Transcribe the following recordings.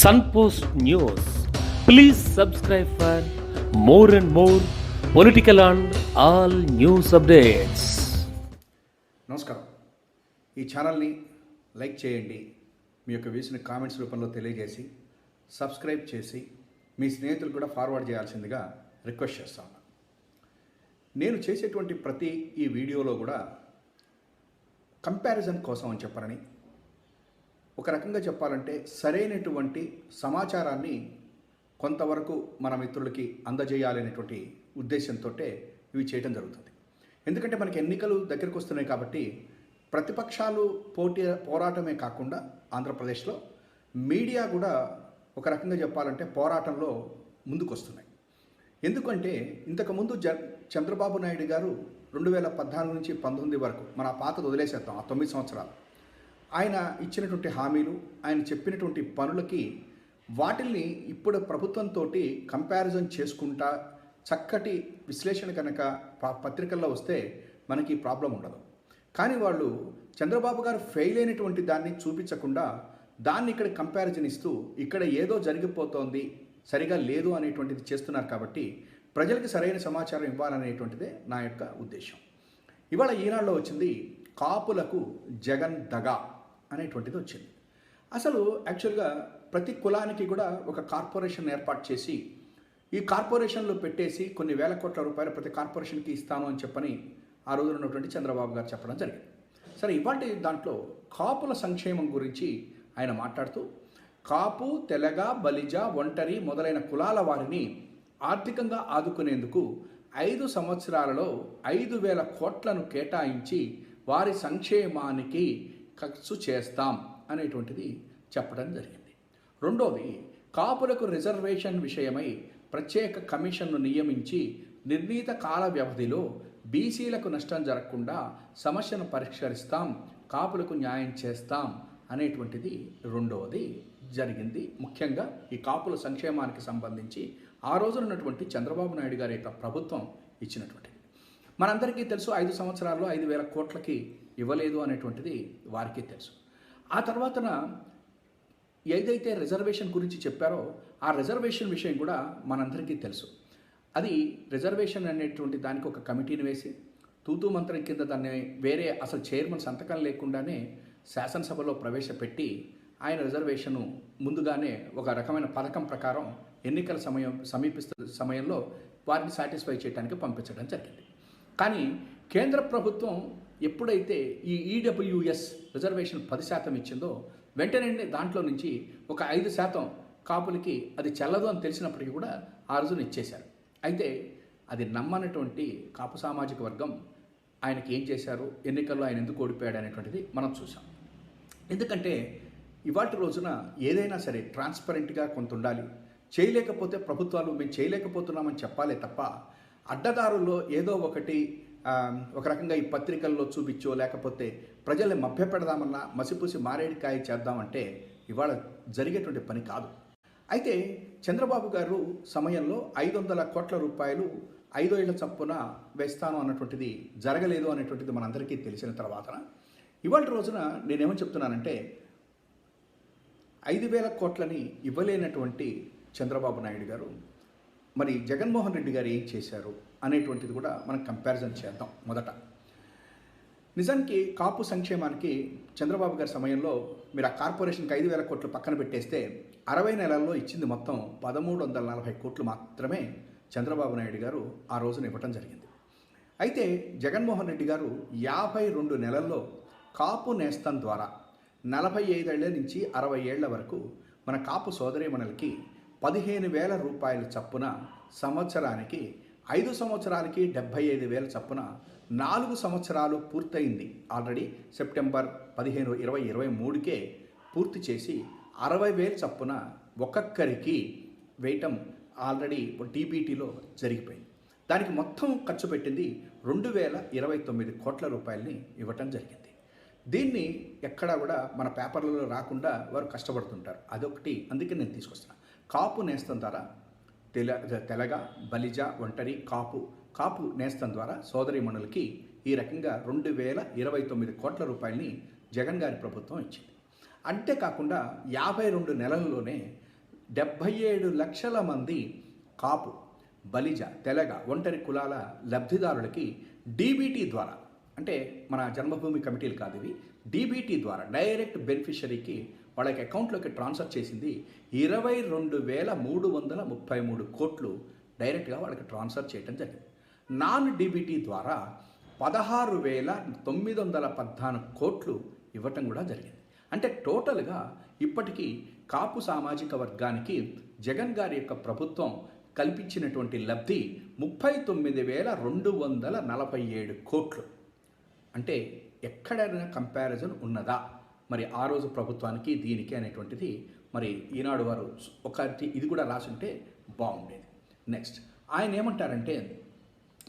Sunpost news please subscribe for more and more political and all news updates నమస్కారం. ఈ ఛానల్ని like చేయండి. మీ యొక్క వేసిన కామెంట్స్ రూపంలో తెలియజేసి సబ్స్క్రైబ్ చేసి మీ స్నేహితులు కూడా ఫార్వర్డ్ చేయాల్సిందిగా రిక్వెస్ట్ చేస్తాను నేను చేసేటువంటి ప్రతి ఈ వీడియోలో కూడా కంపారిజన్ కోసం అని చెప్పారని ఒక రకంగా చెప్పాలంటే సరైనటువంటి సమాచారాన్ని కొంతవరకు మన మిత్రులకి అందజేయాలనేటువంటి ఉద్దేశంతో ఇవి చేయడం జరుగుతుంది. ఎందుకంటే మనకి ఎన్నికలు దగ్గరికి వస్తున్నాయి కాబట్టి ప్రతిపక్షాలు పోటీ పోరాటమే కాకుండా ఆంధ్రప్రదేశ్లో మీడియా కూడా ఒక రకంగా చెప్పాలంటే పోరాటంలో ముందుకొస్తున్నాయి. ఎందుకంటే ఇంతకుముందు జ చంద్రబాబు నాయుడు గారు రెండు వేల పద్నాలుగు నుంచి పంతొమ్మిది వరకు మన పాత పాతది వదిలేసేద్దాం ఆ తొమ్మిది సంవత్సరాలు. ఆయన ఇచ్చినటువంటి హామీలు ఆయన చెప్పినటువంటి పనులకి వాటిల్ని ఇప్పుడు ప్రభుత్వంతో కంపారిజన్ చేసుకుంటా చక్కటి విశ్లేషణ కనుక పత్రికల్లో వస్తే మనకి ప్రాబ్లం ఉండదు. కానీ వాళ్ళు చంద్రబాబు గారు ఫెయిల్ అయినటువంటి దాన్ని చూపించకుండా దాన్ని ఇక్కడ కంపారిజన్ ఇస్తూ ఇక్కడ ఏదో జరిగిపోతోంది సరిగా లేదు అనేటువంటిది చేస్తున్నారు కాబట్టి ప్రజలకు సరైన సమాచారం ఇవ్వాలనేటువంటిదే నా యొక్క ఉద్దేశం. ఇవాళ ఈనాడులో వచ్చింది కాపులకు జగన్ దగా. అనేటువంటిది వచ్చింది. అసలు యాక్చువల్గా ప్రతి కులానికి కూడా ఒక కార్పొరేషన్ ఏర్పాటు చేసి ఈ కార్పొరేషన్లో పెట్టేసి కొన్ని వేల కోట్ల రూపాయలు ప్రతి కార్పొరేషన్కి ఇస్తాను అని చెప్పని ఆ రోజున ఉన్నటువంటి చంద్రబాబు గారు చెప్పడం జరిగింది. సరే ఇవాటి దాంట్లో కాపుల సంక్షేమం గురించి ఆయన మాట్లాడుతూ కాపు తెలగ బలిజ ఒంటరి మొదలైన కులాల వారిని ఆర్థికంగా ఆదుకునేందుకు ఐదు సంవత్సరాలలో ఐదు వేల కోట్లను కేటాయించి వారి సంక్షేమానికి ఖర్చు చేస్తాం అనేటువంటిది చెప్పడం జరిగింది. రెండోది కాపులకు రిజర్వేషన్ విషయమై ప్రత్యేక కమిషన్ను నియమించి నిర్ణీత కాల వ్యవధిలో బీసీలకు నష్టం జరగకుండా సమస్యను పరిష్కరిస్తాం కాపులకు న్యాయం చేస్తాం అనేటువంటిది రెండవది జరిగింది. ముఖ్యంగా ఈ కాపుల సంక్షేమానికి సంబంధించి ఆ రోజున ఉన్నటువంటి చంద్రబాబు నాయుడు గారి యొక్క ప్రభుత్వం ఇచ్చినటువంటిది మనందరికీ తెలుసు ఐదు సంవత్సరాల్లో ఐదు వేల కోట్లకి ఇవ్వలేదు అనేటువంటిది వారికి తెలుసు. ఆ తర్వాతన ఏదైతే రిజర్వేషన్ గురించి చెప్పారో ఆ రిజర్వేషన్ విషయం కూడా మనందరికీ తెలుసు. అది రిజర్వేషన్ అనేటువంటి దానికి ఒక కమిటీని వేసి తూతూ మంత్రం కింద దాన్ని వేరే అసలు చైర్మన్ సంతకం లేకుండానే శాసనసభలో ప్రవేశపెట్టి ఆయన రిజర్వేషను ముందుగానే ఒక రకమైన పథకం ప్రకారం ఎన్నికల సమయం సమీపిస్తున్న సమయంలో వారిని సాటిస్ఫై చేయడానికి పంపించడం జరిగింది. కానీ కేంద్ర ప్రభుత్వం ఎప్పుడైతే ఈ ఈడబ్ల్యూఎస్ రిజర్వేషన్ పది శాతం ఇచ్చిందో వెంటనే దాంట్లో నుంచి ఒక ఐదు శాతం కాపులకి అది చెల్లదు అని తెలిసినప్పటికీ కూడా ఆ రోజున ఇచ్చేశారు. అయితే అది నమ్మనటువంటి కాపు సామాజిక వర్గం ఆయనకి ఏం చేశారు? ఎన్నికల్లో ఆయన ఎందుకు ఓడిపోయాడు అనేటువంటిది మనం చూసాం ఎందుకంటే ఇవాటి రోజున ఏదైనా సరే ట్రాన్స్పరెంట్గా కొంత ఉండాలి. చేయలేకపోతే ప్రభుత్వాలు మేము చేయలేకపోతున్నామని చెప్పాలే తప్ప అడ్డదారుల్లో ఏదో ఒకటి ఒక రకంగా ఈ పత్రికల్లో చూపించో లేకపోతే ప్రజల్ని మభ్యపెడదామన్నా మసిపూసి మారేడికాయ చేద్దామంటే ఇవాళ జరిగేటువంటి పని కాదు. అయితే చంద్రబాబు గారు సమయంలో ఐదు వందల కోట్ల రూపాయలు ఐదో ఏళ్ళ చప్పున వేస్తాను అన్నటువంటిది జరగలేదు అనేటువంటిది మనందరికీ తెలిసిన తర్వాత ఇవాళ రోజున నేనేమని చెప్తున్నానంటే ఐదు వేల కోట్లని ఇవ్వలేనటువంటి చంద్రబాబు నాయుడు గారు మరి జగన్మోహన్ రెడ్డి గారు ఏం చేశారు అనేటువంటిది కూడా మనం కంపారిజన్ చేద్దాం మొదట. నిజానికి కాపు సంక్షేమానికి చంద్రబాబు గారి సమయంలో మీరు ఆ కార్పొరేషన్కి ఐదు వేల కోట్లు పక్కన పెట్టేస్తే అరవై నెలల్లో ఇచ్చింది మొత్తం పదమూడు వందల నలభై కోట్లు మాత్రమే చంద్రబాబు నాయుడు గారు ఆ రోజున ఇవ్వటం జరిగింది. అయితే జగన్మోహన్ రెడ్డి గారు యాభై రెండు నెలల్లో కాపు నేస్తం ద్వారా నలభై ఐదేళ్ళ నుంచి అరవై ఏళ్ళ వరకు మన కాపు సోదరీమణులకి పదిహేను వేల రూపాయల చప్పున సంవత్సరానికి ఐదు సంవత్సరాలకి డెబ్భై ఐదు వేల చప్పున నాలుగు సంవత్సరాలు పూర్తయింది. ఆల్రెడీ సెప్టెంబర్ పదిహేను ఇరవై ఇరవై మూడుకే పూర్తి చేసి అరవై వేల చప్పున ఒక్కొక్కరికి వేయటం ఆల్రెడీ టీపీటీలో జరిగిపోయింది. దానికి మొత్తం ఖర్చు పెట్టింది రెండు వేల ఇరవై తొమ్మిది కోట్ల రూపాయలని ఇవ్వటం జరిగింది. దీన్ని ఎక్కడా కూడా మన పేపర్లలో రాకుండా వారు కష్టపడుతుంటారు. అదొకటి. అందుకే నేను తీసుకొస్తాను కాపు నేస్తం ద్వారా తెల తెలగ బలిజ ఒంటరి కాపు కాపు నేస్తం ద్వారా సోదరిమణులకి ఈ రకంగా రెండు వేల ఇరవై తొమ్మిది కోట్ల రూపాయలని జగన్ గారి ప్రభుత్వం ఇచ్చింది. అంతేకాకుండా యాభై రెండు నెలల్లోనే డెబ్భై ఏడు లక్షల మంది కాపు బలిజ తెలగ ఒంటరి కులాల లబ్ధిదారులకి డీబీటీ ద్వారా అంటే మన జన్మభూమి కమిటీలు కాదు ఇవి డీబీటీ ద్వారా డైరెక్ట్ బెనిఫిషరీకి వాళ్ళకి అకౌంట్లోకి ట్రాన్స్ఫర్ చేసింది ఇరవై రెండు వేల మూడు వందల ముప్పై మూడు కోట్లు డైరెక్ట్గా వాళ్ళకి ట్రాన్స్ఫర్ చేయడం జరిగింది. నాన్ డీబీటీ ద్వారా పదహారు వేల తొమ్మిది వందల పద్నాలుగు కోట్లు ఇవ్వటం కూడా జరిగింది. అంటే టోటల్గా ఇప్పటికీ కాపు సామాజిక వర్గానికి జగన్ గారి యొక్క ప్రభుత్వం కల్పించినటువంటి లబ్ధి ముప్పై తొమ్మిది వేల రెండు వందల నలభై ఏడు కోట్లు. అంటే ఎక్కడైనా కంపారిజన్ ఉన్నదా? మరి ఆ రోజు ప్రభుత్వానికి దీనికి అనేటువంటిది మరి ఈనాడు వారు ఒకటి ఇది కూడా రాసుంటే బాగుండేది. నెక్స్ట్ ఆయన ఏమంటారంటే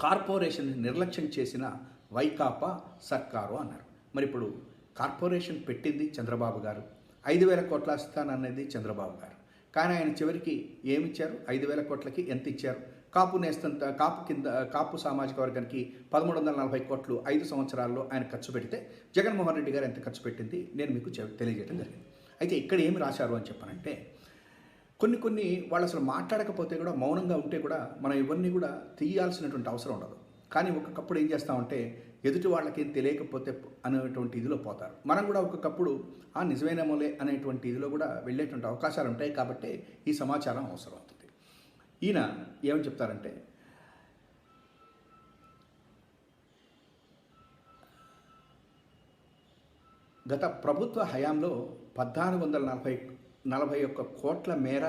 కార్పొరేషన్ నిర్లక్ష్యం చేసిన వైకాపా సర్కారు అన్నారు. మరి ఇప్పుడు కార్పొరేషన్ పెట్టింది చంద్రబాబు గారు. ఐదు వేల కోట్ల ఇస్తానన్నది చంద్రబాబు గారు. కానీ ఆయన చివరికి ఏమి ఇచ్చారు ఐదు వేల కోట్లకి ఎంత ఇచ్చారు? కాపు నేస్తంత కాపు కింద కాపు సామాజిక వర్గానికి పదమూడు వందల నలభై కోట్లు ఐదు సంవత్సరాల్లో ఆయన ఖర్చు పెడితే జగన్మోహన్ రెడ్డి గారు ఎంత ఖర్చు పెట్టింది నేను మీకు తెలియజేయడం జరిగింది. అయితే ఇక్కడ ఏమి రాశారు అని చెప్పానంటే కొన్ని కొన్ని వాళ్ళు అసలు మాట్లాడకపోతే కూడా మౌనంగా ఉంటే కూడా మనం ఇవన్నీ కూడా తీయాల్సినటువంటి అవసరం ఉండదు. కానీ ఒక్కొక్కప్పుడు ఏం చేస్తామంటే ఎదుటి వాళ్ళకి ఏం తెలియకపోతే అనేటువంటి ఇదిలో పోతారు. మనం కూడా ఒక్కొక్కప్పుడు ఆ నిజమేనేమోలే అనేటువంటి ఇదిలో కూడా వెళ్ళేటువంటి అవకాశాలు ఉంటాయి కాబట్టి ఈ సమాచారం అవసరం అవుతుంది. ఈయన ఏమని చెప్తారంటే గత ప్రభుత్వ హయాంలో పద్నాలుగు వందల నలభై నలభై ఒక్క కోట్ల మేర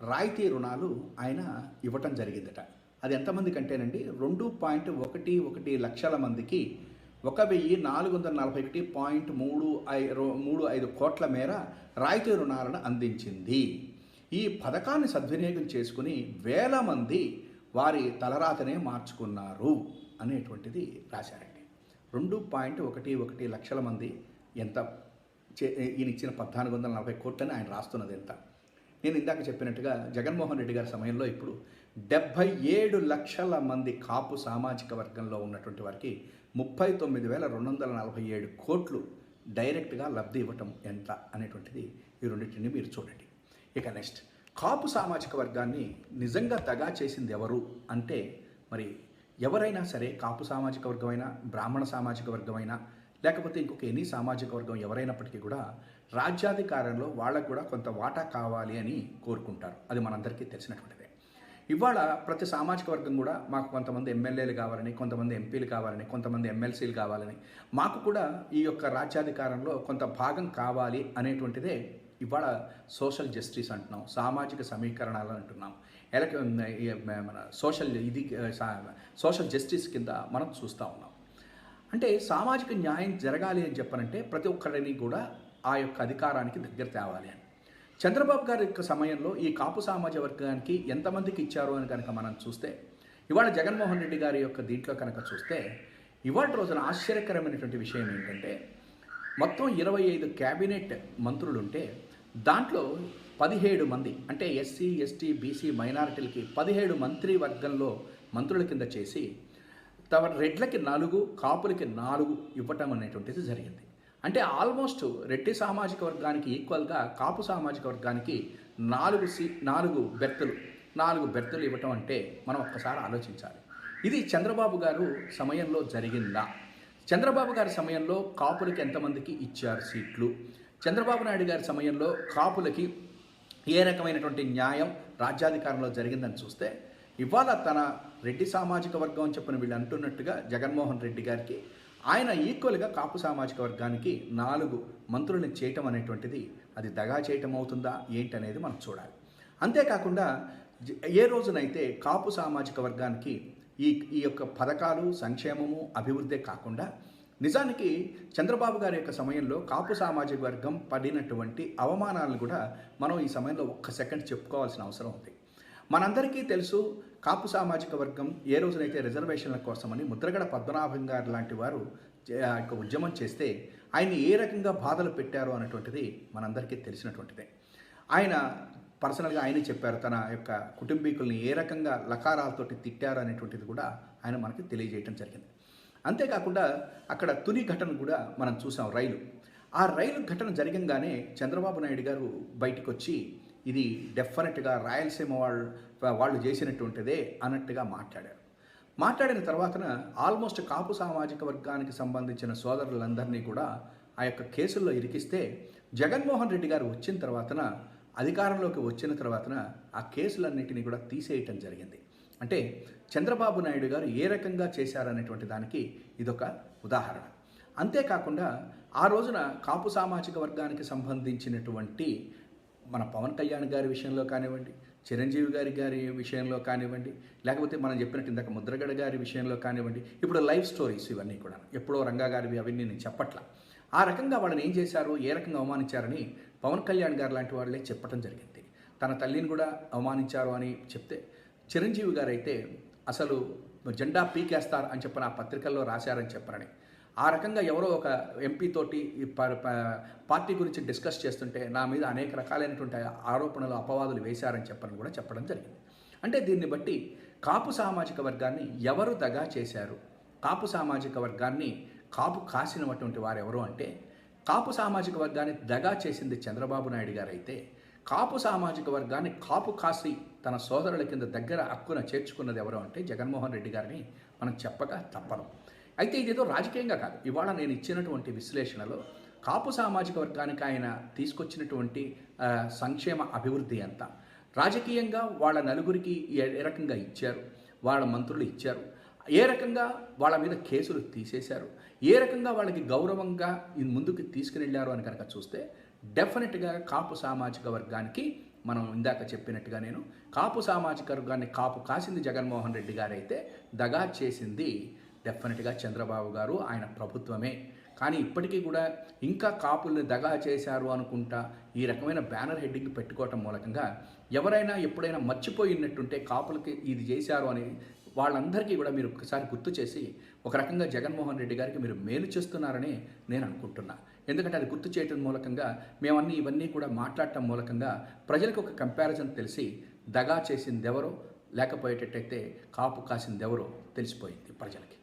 రాయితీ రుణాలు ఆయన ఇవ్వటం జరిగిందట. అది ఎంతమంది కంటేనండి? రెండు పాయింట్ ఒకటి ఒకటి లక్షల మందికి ఒక వెయ్యి నాలుగు వందల నలభై ఒకటి పాయింట్ మూడు ఐ రో- మూడు ఐదు కోట్ల మేర రాయితీ రుణాలను అందించింది. ఈ పథకాన్ని సద్వినియోగం చేసుకుని వేల మంది వారి తలరాతనే మార్చుకున్నారు అనేటువంటిది రాశారండి. రెండు పాయింట్ ఒకటి ఒకటి లక్షల మంది ఎంత చే- ఈయన ఇచ్చిన పద్నాలుగు వందల నలభై కోట్లని ఆయన రాస్తున్నది ఎంత? నేను ఇందాక చెప్పినట్టుగా జగన్మోహన్ రెడ్డి గారి సమయంలో ఇప్పుడు డెబ్భై ఏడు లక్షల మంది కాపు సామాజిక వర్గంలో ఉన్నటువంటి వారికి ముప్పై తొమ్మిది వేల రెండు వందల నలభై ఏడు కోట్లు డైరెక్ట్గా లబ్ధి ఇవ్వటం ఎంత అనేటువంటిది ఈ రెండింటిని మీరు చూడండి. ఇక నెక్స్ట్. కాపు సామాజిక వర్గాన్ని నిజంగా దగా చేసింది ఎవరు అంటే మరి ఎవరైనా సరే కాపు సామాజిక వర్గమైనా బ్రాహ్మణ సామాజిక వర్గమైనా లేకపోతే ఇంకొక ఎనీ సామాజిక వర్గం ఎవరైనప్పటికీ కూడా రాజ్యాధికారంలో వాళ్ళకు కూడా కొంత వాటా కావాలి అని కోరుకుంటారు. అది మనందరికీ తెలిసినటువంటిదే. ఇవాళ ప్రతి సామాజిక వర్గం కూడా మాకు కొంతమంది ఎమ్మెల్యేలు కావాలని కొంతమంది ఎంపీలు కావాలని కొంతమంది ఎమ్మెల్సీలు కావాలని మాకు కూడా ఈ యొక్క రాజ్యాధికారంలో కొంత భాగం కావాలి అనేటువంటిదే ఇవాళ సోషల్ జస్టిస్ అంటున్నాం సామాజిక సమీకరణాలు అంటున్నాం. ఎలక మన సోషల్ ఇది సోషల్ జస్టిస్ కింద మనం చూస్తూ ఉన్నాం. అంటే సామాజిక న్యాయం జరగాలి అని చెప్పనంటే ప్రతి ఒక్కరిని కూడా ఆ యొక్క అధికారానికి దగ్గర తేవాలి అని. చంద్రబాబు గారి యొక్క సమయంలో ఈ కాపు సామాజిక వర్గానికి ఎంతమందికి ఇచ్చారు అని కనుక మనం చూస్తే ఇవాళ జగన్మోహన్ రెడ్డి గారి యొక్క దీంట్లో కనుక చూస్తే ఇవాళ రోజున ఆశ్చర్యకరమైనటువంటి విషయం ఏంటంటే మొత్తం ఇరవై ఐదు క్యాబినెట్ మంత్రులుంటే దాంట్లో పదిహేడు మంది అంటే ఎస్సీ ఎస్టీ బీసీ మైనారిటీలకి పదిహేడు మంత్రి వర్గంలో మంత్రుల కింద చేసి తమ రెడ్లకి నాలుగు కాపులకి నాలుగు ఇవ్వటం అనేటువంటిది జరిగింది. అంటే ఆల్మోస్ట్ రెడ్డి సామాజిక వర్గానికి ఈక్వల్గా కాపు సామాజిక వర్గానికి నాలుగు సీ నాలుగు బెర్తులు నాలుగు బెర్తులు ఇవ్వటం అంటే మనం ఒక్కసారి ఆలోచించాలి. ఇది చంద్రబాబు గారు సమయంలో జరిగిందా? చంద్రబాబు గారి సమయంలో కాపులకి ఎంతమందికి ఇచ్చారు సీట్లు? చంద్రబాబు నాయుడు గారి సమయంలో కాపులకి ఏ రకమైనటువంటి న్యాయం రాజ్యాధికారంలో జరిగిందని చూస్తే ఇవాళ తన రెడ్డి సామాజిక వర్గం అని చెప్పిన వీళ్ళు అంటున్నట్టుగా జగన్మోహన్ రెడ్డి గారికి ఆయన ఈక్వల్గా కాపు సామాజిక వర్గానికి నాలుగు మంత్రులను చేయటం అనేటువంటిది అది దగా చేయటం అవుతుందా ఏంటనేది మనం చూడాలి. అంతేకాకుండా ఏ రోజునైతే కాపు సామాజిక వర్గానికి ఈ ఈ యొక్క పథకాలు సంక్షేమము అభివృద్ధే కాకుండా నిజానికి చంద్రబాబు గారి యొక్క సమయంలో కాపు సామాజిక వర్గం పడినటువంటి అవమానాలను కూడా మనం ఈ సమయంలో ఒక్క సెకండ్ చెప్పుకోవాల్సిన అవసరం ఉంది. మనందరికీ తెలుసు కాపు సామాజిక వర్గం ఏ రోజునైతే రిజర్వేషన్ల కోసమని ముద్రగడ పద్మనాభం గారు లాంటి వారు ఆ యొక్క ఉద్యమం చేస్తే ఆయన ఏ రకంగా బాధలు పెట్టారు అనేటువంటిది మనందరికీ తెలిసినటువంటిదే. ఆయన పర్సనల్గా ఆయనే చెప్పారు తన యొక్క కుటుంబీకుల్ని ఏ రకంగా లకారాలతోటి తిట్టారు అనేటువంటిది కూడా ఆయన మనకి తెలియజేయటం జరిగింది. అంతేకాకుండా అక్కడ తుని ఘటన కూడా మనం చూసాం రైలు. ఆ రైలు ఘటన జరగంగానే చంద్రబాబు నాయుడు గారు బయటకు వచ్చి ఇది డెఫినెట్గా రాయలసీమ వాళ్ళు వాళ్ళు చేసినటువంటిదే అన్నట్టుగా మాట్లాడారు. మాట్లాడిన తర్వాతన ఆల్మోస్ట్ కాపు సామాజిక వర్గానికి సంబంధించిన సోదరులందరినీ కూడా ఆ యొక్క కేసుల్లో ఇరికిస్తే జగన్మోహన్ రెడ్డి గారు వచ్చిన తర్వాతన అధికారంలోకి వచ్చిన తర్వాతన ఆ కేసులన్నింటినీ కూడా తీసేయటం జరిగింది. అంటే చంద్రబాబు నాయుడు గారు ఏ రకంగా చేశారనేటువంటి దానికి ఇదొక ఉదాహరణ. అంతేకాకుండా ఆ రోజున కాపు సామాజిక వర్గానికి సంబంధించినటువంటి మన పవన్ కళ్యాణ్ గారి విషయంలో కానివ్వండి చిరంజీవి గారి గారి విషయంలో కానివ్వండి లేకపోతే మనం చెప్పినట్టు ఇందాక ముద్రగడ గారి విషయంలో కానివ్వండి ఇప్పుడు లైఫ్ స్టోరీస్ ఇవన్నీ కూడా ఎప్పుడో రంగా గారివి అవన్నీ నేను చెప్పట్లా. ఆ రకంగా వాళ్ళని ఏం చేశారు ఏ రకంగా అవమానించారని పవన్ కళ్యాణ్ గారు లాంటి వాళ్ళే చెప్పడం జరిగింది. తన తల్లిని కూడా అవమానించారు అని చెప్తే చిరంజీవి గారైతే అసలు జెండా పీకేస్తారు అని చెప్పిన ఆ పత్రికల్లో రాశారని చెప్పరని. ఆ రకంగా ఎవరో ఒక ఎంపీ తోటి ఈ ప- ప- పార్టీ గురించి డిస్కస్ చేస్తుంటే నా మీద అనేక రకాలైనటువంటి ఆరోపణలు అపవాదులు వేశారని చెప్పని కూడా చెప్పడం జరిగింది. అంటే దీన్ని బట్టి కాపు సామాజిక వర్గాన్ని ఎవరు దగా చేశారు? కాపు సామాజిక వర్గాన్ని కాపు కాసినటువంటి వారు ఎవరు అంటే కాపు సామాజిక వర్గాన్ని దగా చేసింది చంద్రబాబు నాయుడు గారైతే కాపు సామాజిక వర్గాన్ని కాపు కాసి తన సోదరుల కింద దగ్గర హక్కున చేర్చుకున్నది ఎవరు అంటే జగన్మోహన్ రెడ్డి గారిని మనం చెప్పక తప్పను. అయితే ఇదేదో రాజకీయంగా కాదు. ఇవాళ నేను ఇచ్చినటువంటి విశ్లేషణలో కాపు సామాజిక వర్గానికి ఆయన తీసుకొచ్చినటువంటి సంక్షేమ అభివృద్ధి అంతా రాజకీయంగా వాళ్ళ నలుగురికి ఏ ఏ రకంగా ఇచ్చారు? వాళ్ళ మంత్రులు ఇచ్చారు. ఏ రకంగా వాళ్ళ మీద కేసులు తీసేశారు? ఏ రకంగా వాళ్ళకి గౌరవంగా ఈ ముందుకు తీసుకుని వెళ్ళారు అని కనుక చూస్తే డెఫినెట్గా కాపు సామాజిక వర్గానికి మనం ఇందాక చెప్పినట్టుగా నేను కాపు సామాజిక వర్గాన్ని కాపు కాసింది జగన్మోహన్ రెడ్డి గారైతే దగా చేసింది డెఫినెట్గా చంద్రబాబు గారు ఆయన ప్రభుత్వమే. కానీ ఇప్పటికీ కూడా ఇంకా కాపుల్ని దగా చేశారు అనుకుంటా ఈ రకమైన బ్యానర్ హెడ్డింగ్ పెట్టుకోవటం మూలకంగా ఎవరైనా ఎప్పుడైనా మర్చిపోయినట్టుంటే కాపులకి ఇది చేశారు అని వాళ్ళందరికీ కూడా మీరు ఒకసారి గుర్తు చేసి ఒక రకంగా జగన్మోహన్ రెడ్డి గారికి మీరు మేలు చేస్తున్నారని నేను అనుకుంటున్నా. ఎందుకంటే అది గుర్తు చేయటం మూలకంగా మేమన్నీ ఇవన్నీ కూడా మాట్లాడటం మూలకంగా ప్రజలకు ఒక కంపారిజన్ తెలిసి దగా చేసిందెవరో లేకపోయేటట్టయితే కాపు కాసిందెవరో తెలిసిపోయింది ప్రజలకి.